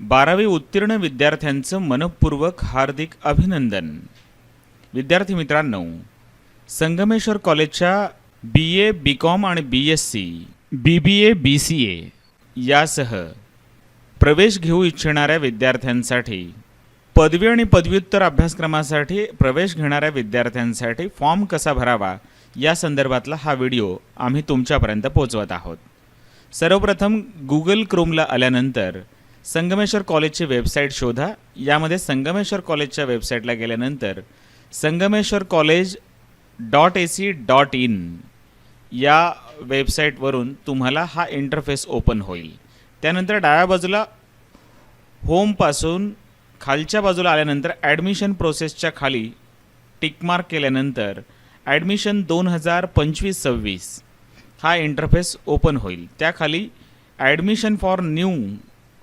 बारावी उत्तीर्ण विद्यार्थ्यांचं मनपूर्वक हार्दिक अभिनंदन. विद्यार्थी मित्रांनो संगमेश्वर कॉलेजच्या बी ए बी कॉम आणि B S C B B A B C A यासह प्रवेश घेऊ इच्छिणाऱ्या विद्यार्थ्यांसाठी पदवी आणि पदव्युत्तर अभ्यासक्रमासाठी प्रवेश घेणाऱ्या विद्यार्थ्यांसाठी फॉर्म कसा भरावा या संदर्भातला हा व्हिडिओ आम्ही तुमच्यापर्यंत पोचवत आहोत. सर्वप्रथम गुगल क्रोमला आल्यानंतर संगमेश्वर कॉलेजची वेबसाईट शोधा. यामध्ये संगमेश्वर कॉलेजच्या वेबसाईटला गेल्यानंतर Sangameshwar college dot A C dot in या वेबसाईटवरून तुम्हाला हा इंटरफेस ओपन होईल. त्यानंतर डाव्या बाजूला होमपासून खालच्या बाजूला आल्यानंतर ॲडमिशन प्रोसेसच्या खाली टिकमार्क केल्यानंतर ॲडमिशन दोन हजार पंचवीस सव्वीस हा इंटरफेस ओपन होईल. त्याखाली admission for new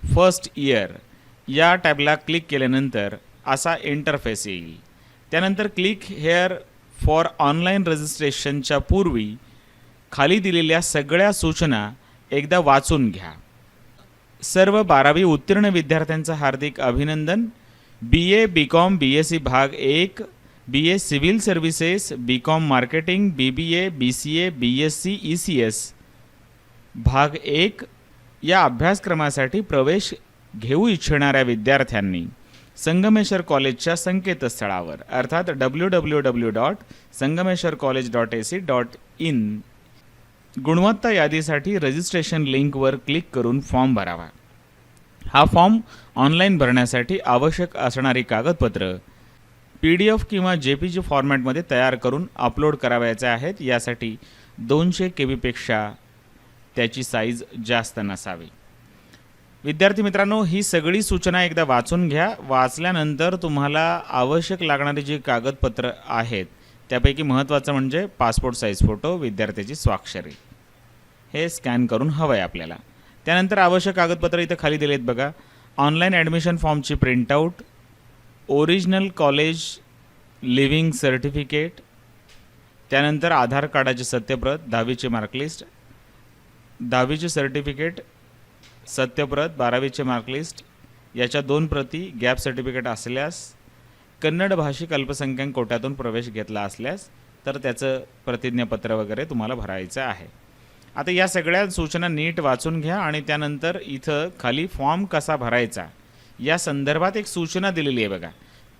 first year या टॅबला क्लिक केल्यानंतर असा इंटरफेस येईल. त्यानंतर क्लिक हेअर फॉर ऑनलाईन रजिस्ट्रेशनच्या पूर्वी खाली दिलेल्या सगळ्या सूचना एकदा वाचून घ्या. सर्व बारावी उत्तीर्ण विद्यार्थ्यांचं हार्दिक अभिनंदन. B A B com B S C भाग एक B A civil services B com marketing B B A B C A B S C E C S भाग एक या अभ्यासक्रमासाठी प्रवेश घेऊ इच्छिणाऱ्या विद्यार्थ्यांनी संगमेश्वर कॉलेजच्या संकेतस्थळावर अर्थात W W W dot Sangameshwar college dot A C dot in गुणवत्ता यादीसाठी रजिस्ट्रेशन लिंकवर क्लिक करून फॉर्म भरावा. हा फॉर्म ऑनलाईन भरण्यासाठी आवश्यक असणारी कागदपत्र पी डी एफ किंवा जे पी जी फॉर्मॅटमध्ये तयार करून अपलोड करावयाचे आहेत. यासाठी दोनशे के बीपेक्षा त्याची साईज जास्त नसावी. विद्यार्थी मित्रांनो ही सगळी सूचना एकदा वाचून घ्या. वाचल्यानंतर तुम्हाला आवश्यक लागणारी जी कागदपत्र आहेत त्यापैकी महत्त्वाचं म्हणजे पासपोर्ट साईज फोटो विद्यार्थ्याची स्वाक्षरी. हे स्कॅन करून हवं आहे आपल्याला. त्यानंतर आवश्यक कागदपत्र इथं खाली दिलेत बघा. Online admission फॉर्मची printout original college leaving certificate त्यानंतर आधार कार्डाची सत्यप्रत दहावीची मार्कलिस्ट दहावीचे सर्टिफिकेट सत्यप्रत बारावीचे मार्कलिस्ट याच्या दोन प्रती गॅप सर्टिफिकेट असल्यास कन्नड भाषिक अल्पसंख्याक कोट्यातून प्रवेश घेतला असल्यास तर त्याचं प्रतिज्ञापत्र वगैरे तुम्हाला भरायचं आहे. आता या सगळ्या सूचना नीट वाचून घ्या आणि त्यानंतर इथं खाली फॉर्म कसा भरायचा या संदर्भात एक सूचना दिलेली आहे बघा.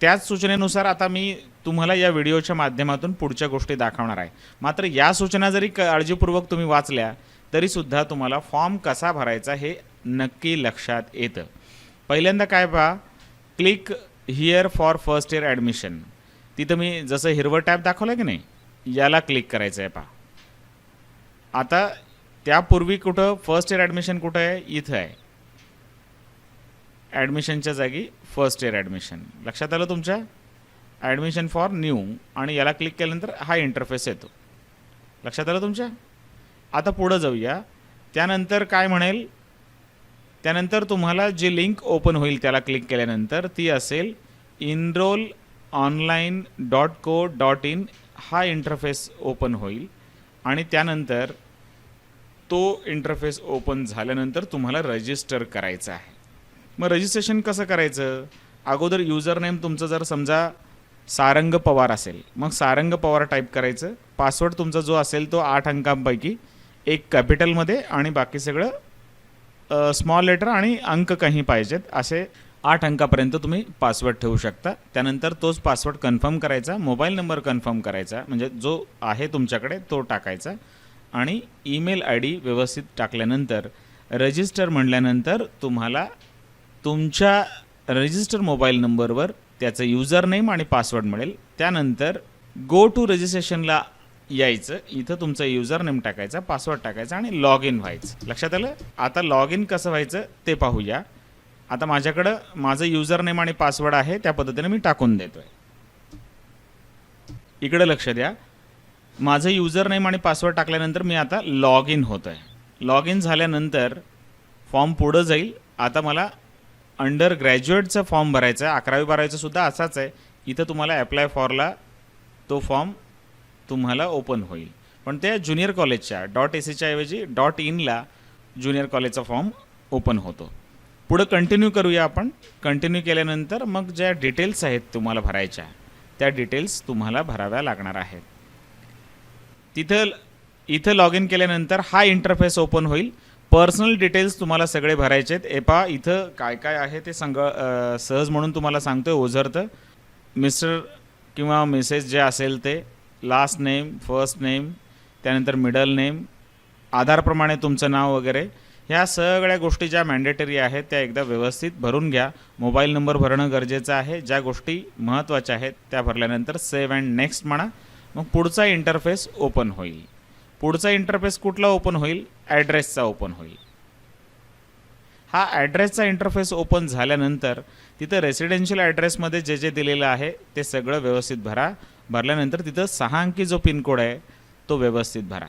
त्याच सूचनेनुसार आता मी तुम्हाला या व्हिडिओच्या माध्यमातून पुढच्या गोष्टी दाखवणार आहे. मात्र या सूचना जरी काळजीपूर्वक तुम्ही वाचल्या तरीसुद्धा तुम्हाला फॉर्म कसा भरायचा हे नक्की लक्षात येतं. पहिल्यांदा काय पहा click here for first year admission. तिथं मी जसं हिरवं टॅब दाखवलं की नाही याला क्लिक करायचं आहे पहा. आता त्यापूर्वी कुठं फर्स्ट इयर ॲडमिशन कुठं आहे? इथं आहे. ॲडमिशनच्या जागी फर्स्ट इयर ॲडमिशन. लक्षात आलं तुमच्या? Admission for new. आणि याला क्लिक केल्यानंतर हा इंटरफेस येतो. लक्षात आलं तुमच्या? आता पुढं जाऊया. त्यानंतर काय म्हणेल? त्यानंतर तुम्हाला जी लिंक ओपन होईल त्याला क्लिक केल्यानंतर ती असेल enrol online dot co dot in हा इंटरफेस ओपन होईल. आणि त्यानंतर तो इंटरफेस ओपन झाल्यानंतर तुम्हाला रजिस्टर करायचं आहे. मग रजिस्ट्रेशन कसं करायचं? अगोदर युजर नेम तुमचं जर समजा सारंग पवार असेल मग सारंग पवार टाईप करायचं. पासवर्ड तुमचा जो असेल तो आठ अंकांपैकी एक कॅपिटलमध्ये आणि बाकी सगळं स्मॉल लेटर आणि अंक काही पाहिजेत असे आठ अंकापर्यंत तुम्ही पासवर्ड ठेवू शकता. त्यानंतर तोच पासवर्ड कन्फर्म करायचा मोबाईल नंबर कन्फर्म करायचा म्हणजे जो आहे तुमच्याकडे तो टाकायचा. आणि ईमेल आय डी व्यवस्थित टाकल्यानंतर रजिस्टर म्हणल्यानंतर तुम्हाला तुमच्या रजिस्टर मोबाईल नंबरवर त्याचं युजर नेम आणि पासवर्ड मिळेल. त्यानंतर गो टू रजिस्ट्रेशनला यायचं इथं तुमचं युजर नेम टाकायचा पासवर्ड टाकायचा आणि लॉग इन व्हायचं. लक्षात आलं? आता लॉग इन कसं व्हायचं ते पाहूया. आता माझ्याकडं माझं युजर नेम आणि पासवर्ड आहे त्या पद्धतीने मी टाकून देतोय. इकडं लक्ष द्या. माझं युजर नेम आणि पासवर्ड टाकल्यानंतर मी आता लॉग इन होतो आहे लॉग इन झाल्यानंतर फॉर्म पुढं जाईल. आता मला अंडर ग्रॅज्युएटचा फॉर्म भरायचा आहे अकरावी बारावीचा सुद्धा असाच आहे. इथं तुम्हाला ॲप्लाय फॉरला तो फॉर्म तुम्हाला ओपन होईल. पण त्या ज्युनियर कॉलेजच्या डॉट ए सीच्या ऐवजी डॉट इनला ज्युनियर कॉलेजचा फॉर्म ओपन होतो. पुढं कंटिन्यू करूया आपण. कंटिन्यू केल्यानंतर मग ज्या डिटेल्स आहेत तुम्हाला भरायच्या त्या डिटेल्स तुम्हाला भराव्या लागणार आहेत. तिथं इथं लॉग इन केल्यानंतर हा इंटरफेस ओपन होईल. पर्सनल डिटेल्स तुम्हाला सगळे भरायचे आहेत. एपा इथं काय काय आहे ते सांग सहज म्हणून तुम्हाला सांगतोय ओझरतं. मिस्टर किंवा मिसेस जे असेल ते लास्ट नेम फर्स्ट नेम त्यानंतर मिडल नेम आधारप्रमाणे तुमचं नाव वगैरे ह्या सगळ्या गोष्टी ज्या मॅन्डेटरी आहेत त्या एकदा व्यवस्थित भरून घ्या. मोबाईल नंबर भरणं गरजेचं आहे. ज्या गोष्टी महत्त्वाच्या आहेत त्या भरल्यानंतर सेव्ह अँड नेक्स्ट म्हणा. मग पुढचा इंटरफेस ओपन होईल. पुढचा इंटरफेस कुठला ओपन होईल? ॲड्रेसचा ओपन होईल. हा ॲड्रेसचा इंटरफेस ओपन झाल्यानंतर तिथं रेसिडेन्शियल ॲड्रेसमध्ये जे जे दिलेलं आहे ते सगळं व्यवस्थित भरा. भरल्यानंतर तिथं सहा अंकी जो पिनकोड आहे तो व्यवस्थित भरा.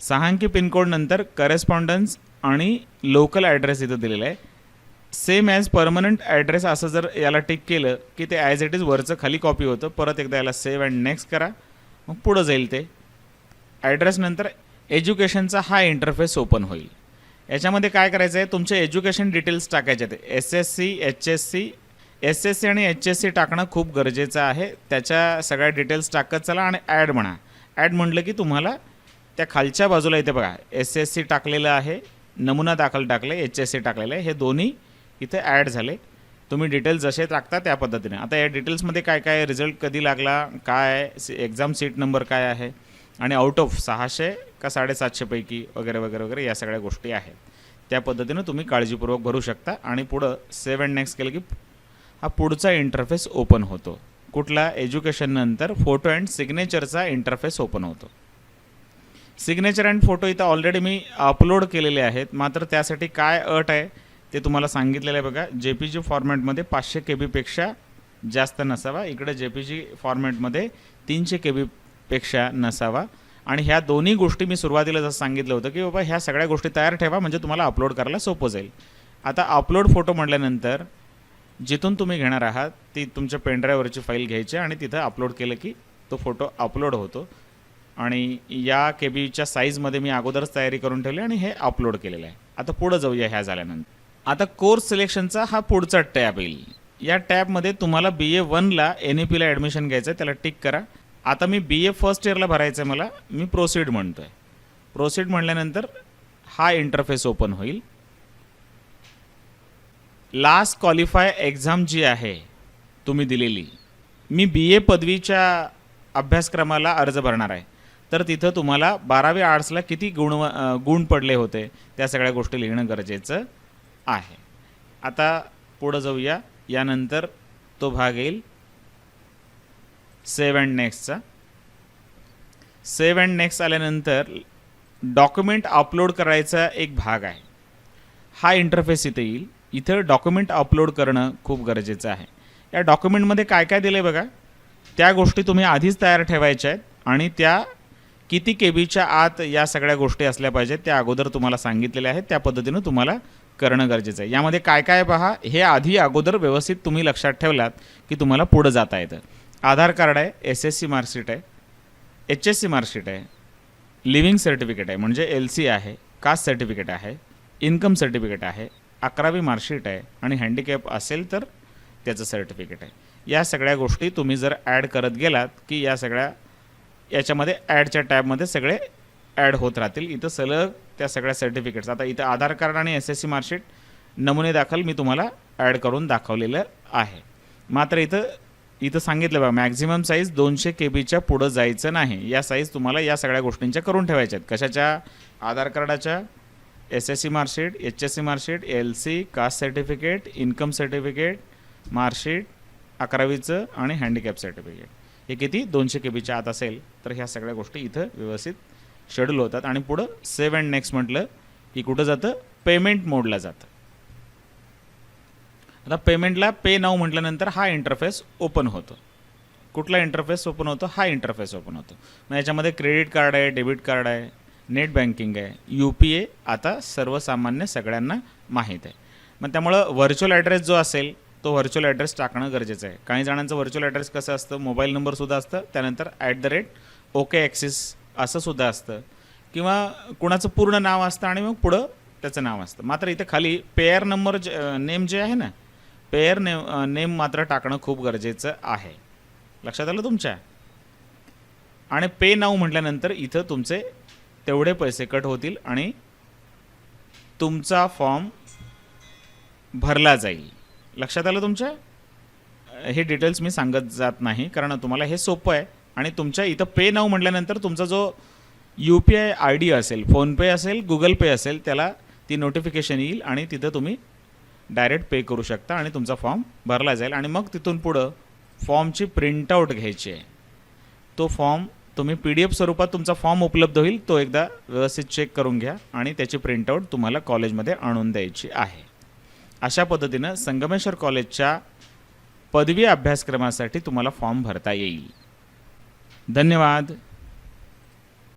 सहा अंकी पिनकोडनंतर करेस्पॉन्डन्स आणि लोकल ॲड्रेस इथं दिलेला आहे. सेम ॲज परमनंट ॲड्रेस असं जर याला टिक केलं की ते ॲज इट इज वरचं खाली कॉपी होतं परत एकदा याला सेव्ह अँड नेक्स्ट करा मग पुढं जाईल ते. ॲड्रेसनंतर एज्युकेशनचा हा इंटरफेस ओपन होईल. याच्यामध्ये काय करायचं आहे तुमचे एज्युकेशन डिटेल्स टाकायचे आहेत. S S C H S C S S C आणि एच एस सी टाकणं खूप गरजेचं आहे. त्याच्या सगळ्या डिटेल्स टाकत चला आणि ॲड म्हणा. ॲड म्हटलं की तुम्हाला त्या खालच्या बाजूला इथे बघा एस एस सी टाकलेलं आहे नमुना दाखल टाकले एच एस सी टाकलेलं आहे हे दोन्ही इथे ॲड झाले. तुम्ही डिटेल्स जसे टाकता त्या पद्धतीने. आता या डिटेल्समध्ये काय काय रिझल्ट कधी लागला काय एक्झाम सीट नंबर काय आहे आणि आउट ऑफ सहाशे का साडेसातशेपैकी वगैरे वगैरे वगैरे या सगळ्या गोष्टी आहेत. त्या पद्धतीनं तुम्ही काळजीपूर्वक भरू शकता आणि पुढं सेव्ह अँड नेक्स्ट केलं की हा पुढचा इंटरफेस ओपन होतो. कुठला? एज्युकेशननंतर फोटो अँड सिग्नेचरचा इंटरफेस ओपन होतो. सिग्नेचर अँड फोटो इथं ऑलरेडी मी अपलोड केलेले आहेत. मात्र त्यासाठी काय अट आहे ते तुम्हाला सांगितलेलं आहे बघा. जे पी जी फॉर्मॅटमध्ये पाचशे के बीपेक्षा जास्त नसावा. इकडे जे पी जी फॉर्मॅटमध्ये तीनशे के बीपेक्षा नसावा. आणि ह्या दोन्ही गोष्टी मी सुरुवातीला जसं सांगितलं होतं की बाबा ह्या सगळ्या गोष्टी तयार ठेवा म्हणजे तुम्हाला अपलोड करायला सोपं जाईल. आता अपलोड फोटो म्हटल्यानंतर जिथून तुम्ही घेणार आहात ती तुमच्या पेनड्राईव्हवरची फाईल घ्यायची आणि तिथं अपलोड केलं की तो फोटो अपलोड होतो. आणि या के बीच्या साईजमध्ये मी अगोदरच तयारी करून ठेवली आणि हे अपलोड केलेलं आहे. आता पुढं जाऊया ह्या झाल्यानंतर. आता कोर्स सिलेक्शनचा हा पुढचा टॅब येईल. या टॅबमध्ये तुम्हाला बी ए वनला एन ई पीला ॲडमिशन घ्यायचं आहे त्याला टिक करा. आता मी बी ए फर्स्ट इयरला भरायचं आहे मला मी प्रोसीड म्हणतो आहे प्रोसीड म्हणल्यानंतर हा इंटरफेस ओपन होईल. लास्ट क्वालिफाय एक्झाम जी आहे तुम्ही दिलेली मी बी ए पदवीच्या अभ्यासक्रमाला अर्ज भरणार आहे. तर तिथं तुम्हाला बारावी आर्ट्सला किती गुण गुण पडले होते त्या सगळ्या गोष्टी लिहिणं गरजेचं आहे. आता पुढं जाऊया. यानंतर तो भाग येईल. सेव्ह अँड नेक्स्टचा सेव्ह अँड नेक्स्ट आल्यानंतर डॉक्युमेंट अपलोड करायचा एक भाग आहे. हा इंटरफेस इथे येईल. इथं डॉक्युमेंट अपलोड करणं खूप गरजेचं आहे. या डॉक्युमेंटमध्ये काय काय दिलं आहे बघा? त्या गोष्टी तुम्ही आधीच तयार ठेवायच्या आहेत आणि त्या किती के बीच्या आत या सगळ्या गोष्टी असल्या पाहिजेत त्या अगोदर तुम्हाला सांगितलेल्या आहेत त्या पद्धतीनं तुम्हाला करणं गरजेचं आहे. यामध्ये काय काय पहा? हे आधी अगोदर व्यवस्थित तुम्ही लक्षात ठेवलात की तुम्हाला पुढं जाता येतं. आधार कार्ड आहे एस एस सी मार्कशीट आहे एच एस सी मार्कशीट आहे लिव्हिंग सर्टिफिकेट आहे म्हणजे एल सी आहे कास्ट सर्टिफिकेट आहे इन्कम सर्टिफिकेट आहे अकरावी मार्कशीट आहे आणि हँडिकॅप असेल तर त्याचं सर्टिफिकेट आहे. या सगळ्या गोष्टी तुम्ही जर ॲड करत गेलात की या सगळ्या याच्यामध्ये ॲडच्या टॅबमध्ये सगळे ॲड होत राहतील. इथं सलग त्या सगळ्या सर्टिफिकेट्स आता इथं आधार कार्ड आणि एस एस सी मार्कशीट नमुने दाखल मी तुम्हाला ॲड करून दाखवलेलं आहे. मात्र इथं इथं सांगितलं बघा मॅक्झिमम साईज दोनशे के बीच्या पुढं जायचं नाही. या साईज तुम्हाला या सगळ्या गोष्टींच्या करून ठेवायच्या आहेत. कशाच्या? आधार कार्डाच्या S S C marksheet H S C marksheet L C caste certificate income certificate marksheet अकरावीचं आणि हँडिकॅप सर्टिफिकेट. हे किती? दोनशे के बीच्या आत असेल तर ह्या सगळ्या गोष्टी इथं व्यवस्थित शेड्यूल होतात. आणि पुढं सेव्ह अँड नेक्स्ट म्हटलं की कुठं जातं? पेमेंट मोडला जातं. आता पेमेंटला पे नाव म्हटल्यानंतर हा इंटरफेस ओपन होतो. कुठला इंटरफेस ओपन होतो? हा इंटरफेस ओपन होतो. मग याच्यामध्ये क्रेडिट कार्ड आहे डेबिट कार्ड आहे नेट बँकिंग आहे. यू पी ए आता सर्वसामान्य सगळ्यांना माहीत आहे. मग त्यामुळं व्हर्च्युअल ॲड्रेस जो असेल तो व्हर्च्युअल ॲड्रेस टाकणं गरजेचं आहे. काही जणांचं व्हर्च्युअल ॲड्रेस कसं असतं? मोबाईल नंबरसुद्धा असतं. त्यानंतर at the rate okay Axis असं सुद्धा असतं. किंवा कुणाचं पूर्ण नाव असतं आणि मग पुढं त्याचं नाव असतं. मात्र इथे खाली पेअर नंबर जे नेम जे आहे ना पेअर नेम नेम मात्र टाकणं खूप गरजेचं आहे. लक्षात आलं तुमच्या? आणि पे नाव म्हटल्यानंतर इथं तुमचे तेवढे पैसे कट होतील आणि तुमचा फॉर्म भरला जाईल. लक्षात आलं तुमच्या? हे डिटेल्स मी सांगत जात नाही कारण तुम्हाला हे सोपं आहे आणि तुमच्या इथं पे नाव म्हटल्यानंतर तुमचा जो U P I I D असेल फोनपे असेल गुगल पे असेल त्याला ती नोटिफिकेशन येईल आणि तिथं तुम्ही डायरेक्ट पे करू शकता आणि तुमचा फॉर्म भरला जाईल. आणि मग तिथून पुढं फॉर्मची प्रिंटआउट घ्यायची आहे. तो फॉर्म तुम्ही पी डी एफ स्वरूपात तुमचा फॉर्म उपलब्ध होईल तो एकदा व्यवस्थित चेक करून घ्या आणि त्याची प्रिंटआउट तुम्हाला कॉलेजमध्ये आणून द्यायची आहे. अशा पद्धतीनं संगमेश्वर कॉलेजच्या पदवी अभ्यासक्रमासाठी तुम्हाला फॉर्म भरता येईल. धन्यवाद.